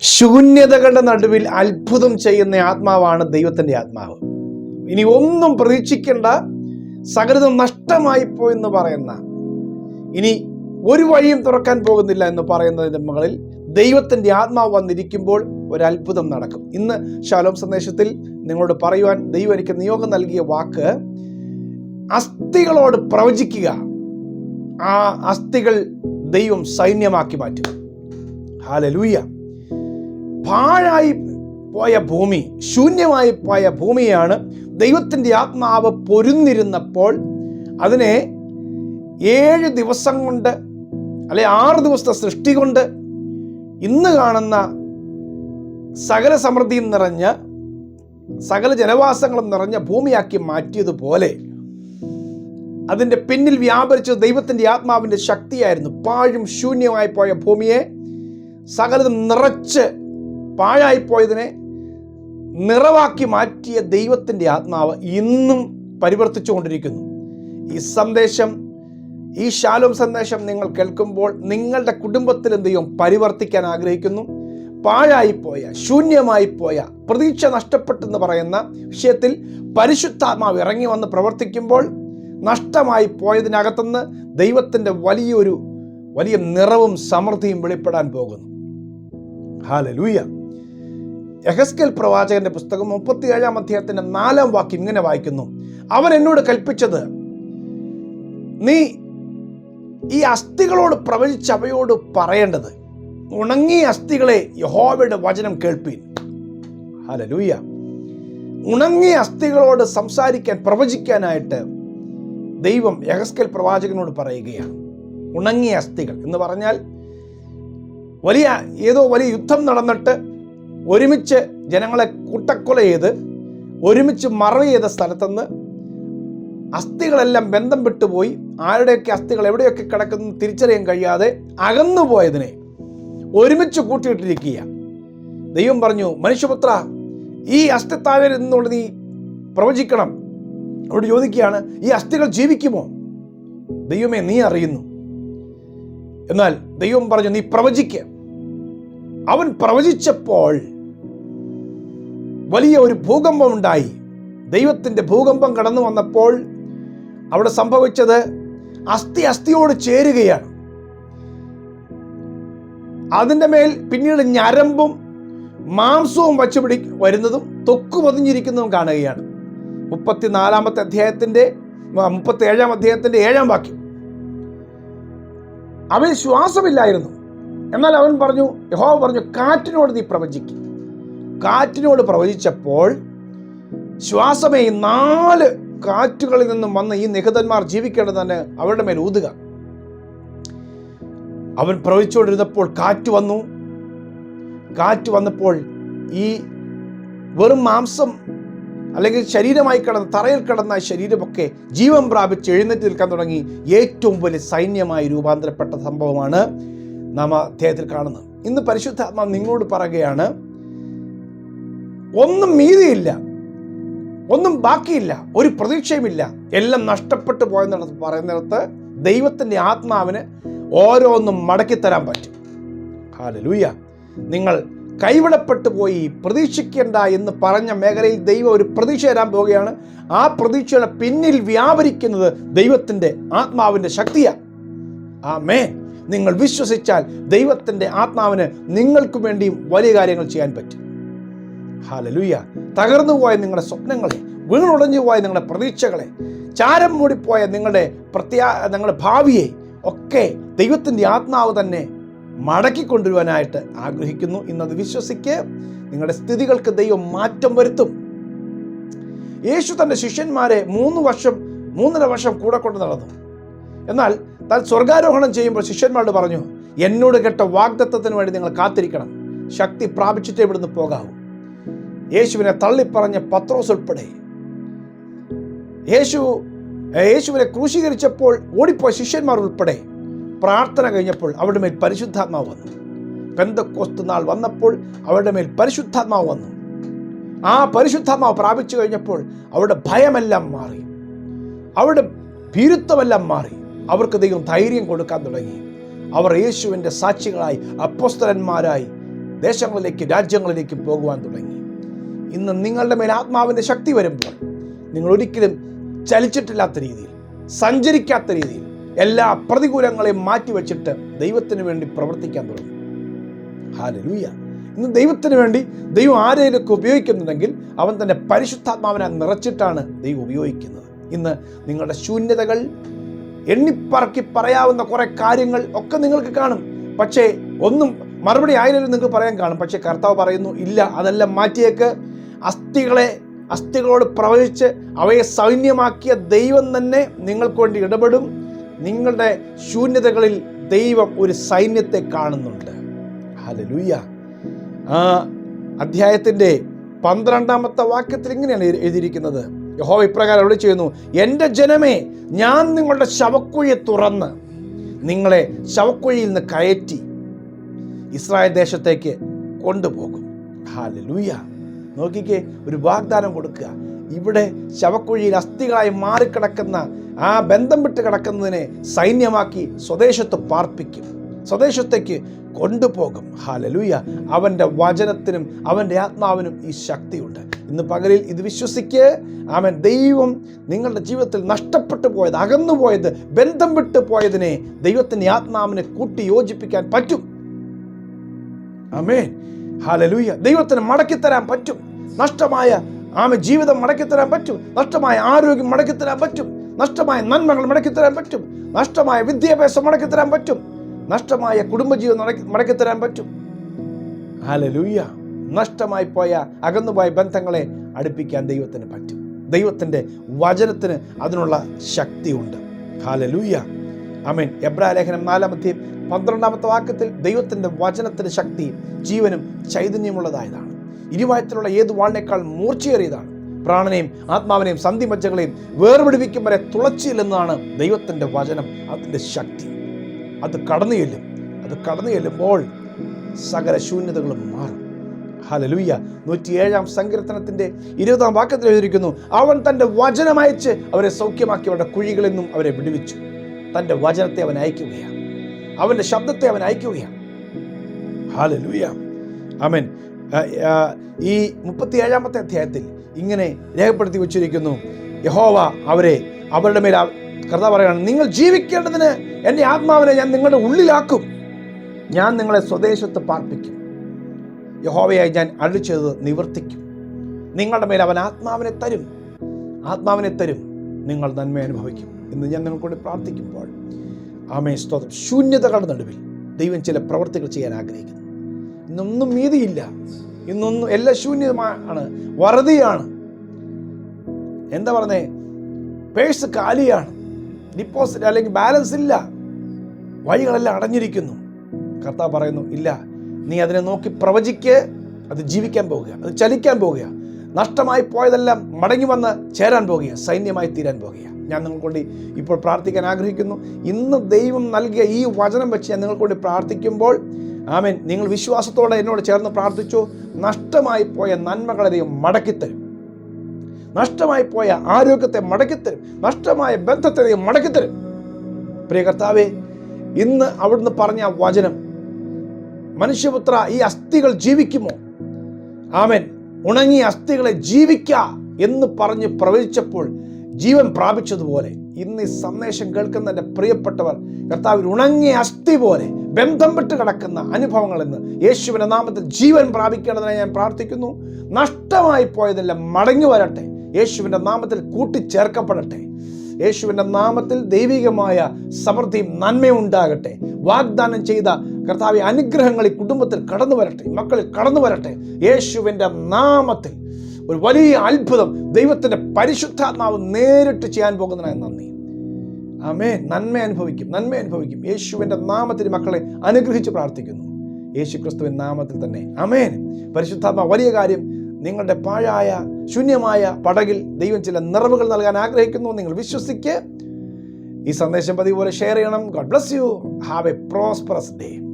ശൂന്യതകളുടെ നടുവിൽ അത്ഭുതം ചെയ്യുന്ന ആത്മാവാണ് ദൈവത്തിന്റെ ആത്മാവ്. ഇനി ഒന്നും പ്രതീക്ഷിക്കേണ്ട സകലതും നഷ്ടമായി എന്ന് പറയുന്ന ഇനി ഒരു വഴിയും തുറക്കാൻ പോകുന്നില്ല എന്ന് പറയുന്നതിന്റെ മുകളിൽ ദൈവത്തിന്റെ ആത്മാവ് വന്നിരിക്കുമ്പോൾ ഒരു അത്ഭുതം നടക്കും. ഇന്ന് ശാലോം സന്ദേശത്തിൽ നിങ്ങളോട് പറയുവാൻ ദൈവം എനിക്ക് നിയോഗം നൽകിയ വാക്ക് അസ്ഥികളോട് പ്രവചിക്കുക ആ അസ്ഥികൾ ദൈവം സൈന്യമാക്കി മാറ്റും. ഹാലലൂയ പാഴായി പോയ ഭൂമി ശൂന്യമായി പോയ ഭൂമിയാണ് ദൈവത്തിന്റെ ആത്മാവ് പൊരുന്നിരുന്നപ്പോൾ അതിനെ ഏഴ് ദിവസം കൊണ്ട് അല്ലെ ആറ് ദിവസത്തെ സൃഷ്ടി കൊണ്ട് ഇന്ന് കാണുന്ന സകല സമൃദ്ധിയും നിറഞ്ഞ സകല ജനവാസങ്ങളും നിറഞ്ഞ ഭൂമിയാക്കി മാറ്റിയതുപോലെ അതിന്റെ പിന്നിൽ വ്യാപരിച്ചത് ദൈവത്തിന്റെ ആത്മാവിന്റെ ശക്തിയായിരുന്നു. പാഴും ശൂന്യമായി പോയ ഭൂമിയെ സകലതും നിറച്ച് പാഴായി പോയതിനെ നിറവാക്കി മാറ്റിയ ദൈവത്തിന്റെ ആത്മാവ് ഇന്നും പരിവർത്തിച്ചുകൊണ്ടിരിക്കുന്നു. ഈ സന്ദേശം ഈ ശാലോം സന്ദേശം നിങ്ങൾ കേൾക്കുമ്പോൾ നിങ്ങളുടെ കുടുംബത്തിൽ ചെയ്യും? പരിവർത്തിക്കാൻ ആഗ്രഹിക്കുന്നു. പാഴായിപ്പോയ ശൂന്യമായിപ്പോയ പ്രതീക്ഷ നഷ്ടപ്പെട്ടെന്ന് പറയുന്ന വിഷയത്തിൽ പരിശുദ്ധാത്മാവ് ഇറങ്ങി വന്ന് പ്രവർത്തിക്കുമ്പോൾ നഷ്ടമായി പോയതിനകത്തുനിന്ന് ദൈവത്തിന്റെ വലിയൊരു വലിയ നിറവും സമൃദ്ധിയും വെളിപ്പെടാൻ പോകുന്നു. ഹാലലൂയ യഹസ്കൽ പ്രവാചകന്റെ പുസ്തകം മുപ്പത്തി ഏഴാം അധ്യായത്തിന്റെ നാലാം വാക്യം ഇങ്ങനെ വായിക്കുന്നു. അവൻ എന്നോട് കൽപ്പിച്ചത് നീ ഈ അസ്ഥികളോട് പ്രവചിച്ചവയോട് പറയേണ്ടത് ഉണങ്ങിയ അസ്ഥികളെ യഹോവയുടെ വചനം കേൾപ്പീൻ. ഹലലൂയ ഉണങ്ങിയ അസ്ഥികളോട് സംസാരിക്കാൻ പ്രവചിക്കാനായിട്ട് ദൈവം യഹസ്കൽ പ്രവാചകനോട് പറയുകയാണ്. ഉണങ്ങിയ അസ്ഥികൾ എന്ന് പറഞ്ഞാൽ വലിയ ഏതോ വലിയ യുദ്ധം നടന്നിട്ട് ഒരുമിച്ച് ജനങ്ങളെ കൂട്ടക്കൊല ചെയ്ത് ഒരുമിച്ച് മറവ് ചെയ്ത സ്ഥലത്തുനിന്ന് അസ്ഥികളെല്ലാം ബന്ധം വിട്ടുപോയി. ആരുടെയൊക്കെ അസ്ഥികൾ എവിടെയൊക്കെ കിടക്കുന്നു തിരിച്ചറിയാൻ കഴിയാതെ അകന്നുപോയതിനെ ഒരുമിച്ച് കൂട്ടിയിട്ടിരിക്കുക ദൈവം പറഞ്ഞു മനുഷ്യപുത്ര ഈ അസ്ഥിത്താഴ നിന്നുകൊണ്ട് നീ പ്രവചിക്കണം. അവരോട് ചോദിക്കുകയാണ് ഈ അസ്ഥികൾ ജീവിക്കുമോ? ദൈവമേ നീ അറിയുന്നു. എന്നാൽ ദൈവം പറഞ്ഞു നീ പ്രവചിക്ക. അവൻ പ്രവചിച്ചപ്പോൾ വലിയ ഒരു ഭൂകമ്പം ഉണ്ടായി. ദൈവത്തിന്റെ ഭൂകമ്പം കടന്നു വന്നപ്പോൾ അവിടെ സംഭവിച്ചത് അസ്ഥി അസ്ഥിയോട് ചേരുകയാണ്. അതിന്റെ മേൽ പിന്നീട് ഞരമ്പും മാംസവും വച്ചു പിടി വരുന്നതും തൊക്കു പതിഞ്ഞിരിക്കുന്നതും കാണുകയാണ്. മുപ്പത്തിനാലാമത്തെ അധ്യായത്തിന്റെ മുപ്പത്തി ഏഴാം അധ്യായത്തിന്റെ ഏഴാം വാക്യം. അവൻ ശ്വാസമില്ലായിരുന്നു. എന്നാൽ അവൻ പറഞ്ഞു യഹോവ പറഞ്ഞു കാറ്റിനോട് നീ പ്രവചിക്കും. കാറ്റിനോട് പ്രവചിച്ചപ്പോൾ ശ്വാസമേ നാല് കാറ്റുകളിൽ നിന്നും വന്ന് ഈ നിഹതന്മാർ ജീവിക്കേണ്ടത് തന്നെ അവരുടെ മേൽ ഊതുക. അവൻ പ്രവചിച്ചുകൊണ്ടിരുന്നപ്പോൾ കാറ്റ് വന്നു. കാറ്റ് വന്നപ്പോൾ ഈ വെറും മാംസം അല്ലെങ്കിൽ ശരീരമായി കിടന്ന തറയിൽ കിടന്ന ശരീരമൊക്കെ ജീവൻ പ്രാപിച്ച് എഴുന്നേറ്റ് നിൽക്കാൻ തുടങ്ങി. ഏറ്റവും വലിയ സൈന്യമായി രൂപാന്തരപ്പെട്ട സംഭവമാണ് നാം അദ്ദേഹത്തിൽ കാണുന്നത്. ഇന്ന് പരിശുദ്ധാത്മാ നിങ്ങളോട് പറയുകയാണ് ഒന്നും മീതിയില്ല. ഒന്നും ബാക്കിയില്ല. ഒരു പ്രതീക്ഷയുമില്ല. എല്ലാം നഷ്ടപ്പെട്ടു പോയെന്നിടത്ത് പറയുന്നിടത്ത് ദൈവത്തിന്റെ ആത്മാവിന് ഓരോന്നും മടക്കിത്തരാൻ പറ്റും. ഹാലലൂയ നിങ്ങൾ കൈവിടപ്പെട്ടു പോയി പ്രതീക്ഷിക്കേണ്ട എന്ന് പറഞ്ഞ മേഖലയിൽ ദൈവം ഒരു പ്രതീക്ഷ തരാൻ പോവുകയാണ്. ആ പ്രതീക്ഷയുടെ പിന്നിൽ വ്യാപരിക്കുന്നത് ദൈവത്തിന്റെ ആത്മാവിന്റെ ശക്തിയാണ് ആ മേ നിങ്ങൾ വിശ്വസിച്ചാൽ ദൈവത്തിന്റെ ആത്മാവിന് നിങ്ങൾക്കു വേണ്ടിയും വലിയ കാര്യങ്ങൾ ചെയ്യാൻ പറ്റും. ഹാലലൂയ. തകർന്നു പോയ നിങ്ങളുടെ സ്വപ്നങ്ങളെ വീണുടഞ്ഞു പോയ നിങ്ങളുടെ പ്രതീക്ഷകളെ ചാരം മൂടിപ്പോയ നിങ്ങളുടെ പ്രത്യാ നിങ്ങളുടെ ഭാവിയെ ഒക്കെ ദൈവത്തിന്റെ ആത്മാവ് തന്നെ മടക്കി കൊണ്ടുവരുവാനായിട്ട് ആഗ്രഹിക്കുന്നു ഇന്നത് വിശ്വസിക്ക് നിങ്ങളുടെ സ്ഥിതികൾക്ക് ദൈവം മാറ്റം വരുത്തും. യേശു തന്റെ ശിഷ്യന്മാരെ മൂന്ന് വർഷം മൂന്നര വർഷം കൂടെ കൊണ്ട് നടന്നു. എന്നാൽ താൻ സ്വർഗാരോഹണം ചെയ്യുമ്പോൾ ശിഷ്യന്മാരോട് പറഞ്ഞു എന്നോട് കേട്ട വാഗ്ദത്വത്തിന് വേണ്ടി നിങ്ങൾ കാത്തിരിക്കണം. ശക്തി പ്രാപിച്ചിട്ടേ ഇവിടുന്ന് പോകാവൂ. യേശുവിനെ തള്ളിപ്പറഞ്ഞ പത്രോസ് ഉൾപ്പെടെ. യേശു യേശുവിനെ ക്രൂശീകരിച്ചപ്പോൾ ഓടിപ്പോയ ശിഷ്യന്മാർ ഉൾപ്പെടെ പ്രാർത്ഥന കഴിഞ്ഞപ്പോൾ അവരുടെ മേൽ പരിശുദ്ധാത്മാവ് വന്നു. പെന്തക്കോസ്ത് നാൾ വന്നപ്പോൾ അവരുടെ മേൽ പരിശുദ്ധാത്മാവ് വന്നു. ആ പരിശുദ്ധാത്മാവ് പ്രാപിച്ചു കഴിഞ്ഞപ്പോൾ അവരുടെ ഭയമെല്ലാം മാറി. അവരുടെ ഭീരുത്വമെല്ലാം മാറി. അവർക്ക് ദൈവം ധൈര്യം കൊടുക്കാൻ തുടങ്ങി. അവർ യേശുവിന്റെ സാക്ഷികളായി അപ്പോസ്തലന്മാരായി ദേശങ്ങളിലേക്കും രാജ്യങ്ങളിലേക്കും പോകുവാൻ തുടങ്ങി. ഇന്ന് നിങ്ങളുടെ മേൽ ആത്മാവിന്റെ ശക്തി വരുമ്പോൾ നിങ്ങൾ ഒരിക്കലും ചലിച്ചിട്ടില്ലാത്ത രീതിയിൽ സഞ്ചരിക്കാത്ത രീതിയിൽ എല്ലാ പ്രതികൂലങ്ങളെയും മാറ്റിവെച്ചിട്ട് ദൈവത്തിന് വേണ്ടി പ്രവർത്തിക്കാൻ തുടങ്ങും. ഹാലലൂയ ഇന്ന് ദൈവത്തിന് വേണ്ടി ദൈവം ആരെയൊക്കെ ഉപയോഗിക്കുന്നുണ്ടെങ്കിൽ അവൻ തന്റെ പരിശുദ്ധാത്മാവിനെ നിറച്ചിട്ടാണ് ദൈവം ഉപയോഗിക്കുന്നത്. ഇന്ന് നിങ്ങളുടെ ശൂന്യതകൾ എണ്ണിപ്പറക്കി പറയാവുന്ന കുറേ കാര്യങ്ങൾ ഒക്കെ നിങ്ങൾക്ക് കാണും. പക്ഷേ ഒന്നും മറുപടി ആയാലും നിങ്ങൾക്ക് പറയാൻ കാണും. പക്ഷേ കർത്താവ് പറയുന്നു ഇല്ല അതെല്ലാം മാറ്റിയേക്ക്. അസ്ഥികളെ അസ്ഥികളോട് പ്രവഹിച്ച് അവയെ സൗന്യമാക്കിയ ദൈവം തന്നെ നിങ്ങൾക്ക് വേണ്ടി ഇടപെടും. നിങ്ങളുടെ ശൂന്യതകളിൽ ദൈവം ഒരു സൈന്യത്തെ കാണുന്നുണ്ട്. ഹലലൂയ ആ അധ്യായത്തിന്റെ പന്ത്രണ്ടാമത്തെ വാക്യത്തിൽ ഇങ്ങനെയാണ് എഴുതിയിരിക്കുന്നത്. യഹോ ഇപ്രകാരം അവിടെ ചെയ്യുന്നു എന്റെ ജനമേ ഞാൻ നിങ്ങളുടെ ശവക്കുഴി തുറന്ന് നിങ്ങളെ ശവക്കുഴിയിൽ നിന്ന് കയറ്റി ഇസ്രായേൽ ദേശത്തേക്ക് കൊണ്ടുപോകും. ഹാലലൂയ നോക്കിക്കേ ഒരു വാഗ്ദാനം കൊടുക്കുക. ഇവിടെ ശവക്കുഴിയിൽ അസ്ഥികളായി മാറിക്കിടക്കുന്ന ആ ബന്ധം വിട്ട് കിടക്കുന്നതിനെ സൈന്യമാക്കി സ്വദേശത്ത് പാർപ്പിക്കും. സ്വദേശത്തേക്ക് കൊണ്ടുപോകും. ഹാലലൂയ അവന്റെ വചനത്തിനും അവന്റെ ആത്മാവിനും ഈ ശക്തിയുണ്ട്. ഇന്ന് പകലിൽ ഇത് വിശ്വസിക്ക്. അവൻ ദൈവം നിങ്ങളുടെ ജീവിതത്തിൽ നഷ്ടപ്പെട്ടു പോയത് അകന്നുപോയത് ബന്ധം വിട്ടു പോയതിനെ ദൈവത്തിന്റെ ആത്മാവിനെ കൂട്ടി യോജിപ്പിക്കാൻ പറ്റും. Amen hallelujah. ദൈവത്തിന് മടക്കിത്തരാൻ പറ്റും. നഷ്ടമായ ആമെ ജീവിതം മടക്കിത്തരാൻ പറ്റും. നഷ്ടമായ ആരോഗ്യം മടക്കിത്തരാൻ പറ്റും. നഷ്ടമായ നന്മകൾ മടക്കിത്തരാൻ പറ്റും. നഷ്ടമായ വിദ്യാഭ്യാസം മടക്കിത്തരാൻ പറ്റും. നഷ്ടമായ കുടുംബജീവിതം മടക്കി- മടക്കിത്തരാൻ പറ്റും. ഹാലലൂയ. നഷ്ടമായി പോയ അകന്നുപോയ ബന്ധങ്ങളെ അടുപ്പിക്കാൻ ദൈവത്തിന് പറ്റും. ദൈവത്തിന്റെ വചനത്തിന് അതിനുള്ള ശക്തിയുണ്ട്. ഹാലലൂയ. അമീൻ എബ്രാ ലേഖനം നാലാമത്തെയും പന്ത്രണ്ടാമത്തെ വാക്യത്തിൽ ദൈവത്തിന്റെ വചനത്തിന് ശക്തി ജീവനും ചൈതന്യമുള്ളതായതാണ്. ഇരുവായത്തിലുള്ള ഏത് വാളിനേക്കാൾ മൂർച്ചയേറിയതാണ്. പ്രാണനെയും ആത്മാവിനെയും സന്ധിമജ്ജകളെയും വേർപിടിപ്പിക്കും വരെ തുളച്ചില്ലെന്നാണ് ദൈവത്തിന്റെ വചനം അതിന്റെ ശക്തി. അത് കടന്നു ചെല്ലും അത് കടന്നു ചെല്ലുമ്പോൾ സകല ശൂന്യതകളും മാറും. ഹലലുയ്യ നൂറ്റിയേഴാം സങ്കീർത്തനത്തിന്റെ ഇരുപതാം വാക്യത്തിൽ എഴുതിയിരിക്കുന്നു അവൻ തന്റെ വചനം അവരെ സൗഖ്യമാക്കി അവരുടെ കുഴികളിൽ നിന്നും അവരെ വിടുവിച്ചു. തന്റെ വചനത്തെ അവൻ അയക്കുകയാണ്. അവന്റെ ശബ്ദത്തെ അവൻ അയക്കുകയാണ്. ഹാലലൂയ ഈ മുപ്പത്തിയേഴാമത്തെ അധ്യായത്തിൽ ഇങ്ങനെ രേഖപ്പെടുത്തി വെച്ചിരിക്കുന്നു. യഹോവ അവരെ അവരുടെ മേൽ കഥ പറയുകയാണ് നിങ്ങൾ ജീവിക്കേണ്ടതിന് എന്റെ ആത്മാവിനെ ഞാൻ നിങ്ങളുടെ ഉള്ളിലാക്കും. ഞാൻ നിങ്ങളെ സ്വദേശത്ത് പാർപ്പിക്കും. യഹോവയായി ഞാൻ അഴിച്ചത് നിവർത്തിക്കും. നിങ്ങളുടെ മേൽ അവൻ ആത്മാവിനെ തരും. ആത്മാവിനെ തരും. നിങ്ങൾ നന്മ അനുഭവിക്കും. എന്ന് ഞാൻ നിങ്ങൾക്കൂടി പ്രാർത്ഥിക്കുമ്പോൾ ആമേ സ്തോത്രം. ശൂന്യതകളുടെ നടുവിൽ ദൈവം ചില പ്രവർത്തികൾ ചെയ്യാൻ ആഗ്രഹിക്കുന്നു. ഇന്നൊന്നും മീതിയില്ല. ഇന്നൊന്നും എല്ലാം ശൂന്യമാണ്. വറുതിയാണ്. എന്താ പറഞ്ഞേ? പേഴ്സ് കാലിയാണ്. ഡിപ്പോസിറ്റ് അല്ലെങ്കിൽ ബാലൻസ് ഇല്ല. വഴികളെല്ലാം അടഞ്ഞിരിക്കുന്നു. കർത്താവ് പറയുന്നു ഇല്ല നീ അതിനെ നോക്കി പ്രവചിക്ക്. അത് ജീവിക്കാൻ പോകുക. അത് ചലിക്കാൻ പോകുക. നഷ്ടമായി പോയതെല്ലാം മടങ്ങി വന്ന് ചേരാൻ പോകുക. സൈന്യമായി തീരാൻ പോകുക. ഞാൻ നിങ്ങൾക്കൊണ്ട് ഇപ്പോൾ പ്രാർത്ഥിക്കാൻ ആഗ്രഹിക്കുന്നു. ഇന്ന് ദൈവം നൽകിയ ഈ വചനം വെച്ച് ഞാൻ നിങ്ങൾക്കൊണ്ട് പ്രാർത്ഥിക്കുമ്പോൾ ആമേൻ നിങ്ങൾ വിശ്വാസത്തോടെ എന്നോട് ചേർന്ന് പ്രാർത്ഥിച്ചു നഷ്ടമായി പോയ നന്മകളെ ദൈവം മടക്കിത്തരും. നഷ്ടമായി പോയ ആരോഗ്യത്തെ മടക്കിത്തരും. നഷ്ടമായ ബന്ധത്തെ ദൈവം മടക്കിത്തരും. പ്രിയ കർത്താവെ ഇന്ന് അവിടുന്ന് പറഞ്ഞ വചനം മനുഷ്യപുത്ര ഈ അസ്ഥികൾ ജീവിക്കുമോ? ആമേൻ ഉണങ്ങിയ അസ്ഥികളെ ജീവിക്ക എന്ന് പറഞ്ഞ് പ്രവചിച്ചപ്പോൾ ജീവൻ പ്രാപിച്ചതുപോലെ ഇന്ന് ഈ സന്ദേശം കേൾക്കുന്ന എന്റെ പ്രിയപ്പെട്ടവർ കർത്താവിൽ ഉണങ്ങിയ അസ്ഥി പോലെ ബന്ധം വിട്ട് കിടക്കുന്ന അനുഭവങ്ങൾ എന്ന് യേശുവിന്റെ നാമത്തിൽ ജീവൻ പ്രാപിക്കേണ്ടതിനായി ഞാൻ പ്രാർത്ഥിക്കുന്നു. നഷ്ടമായി പോയതെല്ലാം മടങ്ങി വരട്ടെ. യേശുവിന്റെ നാമത്തിൽ കൂട്ടിച്ചേർക്കപ്പെടട്ടെ. യേശുവിന്റെ നാമത്തിൽ ദൈവികമായ സമൃദ്ധിയും നന്മയും ഉണ്ടാകട്ടെ. വാഗ്ദാനം ചെയ്ത കർത്താവ് അനുഗ്രഹങ്ങൾ ഈ കുടുംബത്തിൽ കടന്നു വരട്ടെ. മക്കളിൽ കടന്നു വരട്ടെ. യേശുവിന്റെ നാമത്തിൽ ഒരു വലിയ അത്ഭുതം ദൈവത്തിന്റെ പരിശുദ്ധാത്മാവ് നേരിട്ട് ചെയ്യാൻ പോകുന്നതിനായി നന്ദി. ആമേ നന്മ അനുഭവിക്കും. നന്മ അനുഭവിക്കും. യേശുവിന്റെ നാമത്തിൽ മക്കളെ അനുഗ്രഹിച്ച് പ്രാർത്ഥിക്കുന്നു. യേശു ക്രിസ്തുവിൻ നാമത്തിൽ തന്നെ. അമേൻ പരിശുദ്ധാത്മ വലിയ കാര്യം നിങ്ങളുടെ പാഴായ ശൂന്യമായ പടകിൽ ദൈവം ചില നിറവുകൾ നൽകാൻ ആഗ്രഹിക്കുന്നു. നിങ്ങൾ വിശ്വസിക്ക്. ഈ സന്ദേശം പതിവ് പോലെ ഷെയർ ചെയ്യണം. God bless you. Have a prosperous day.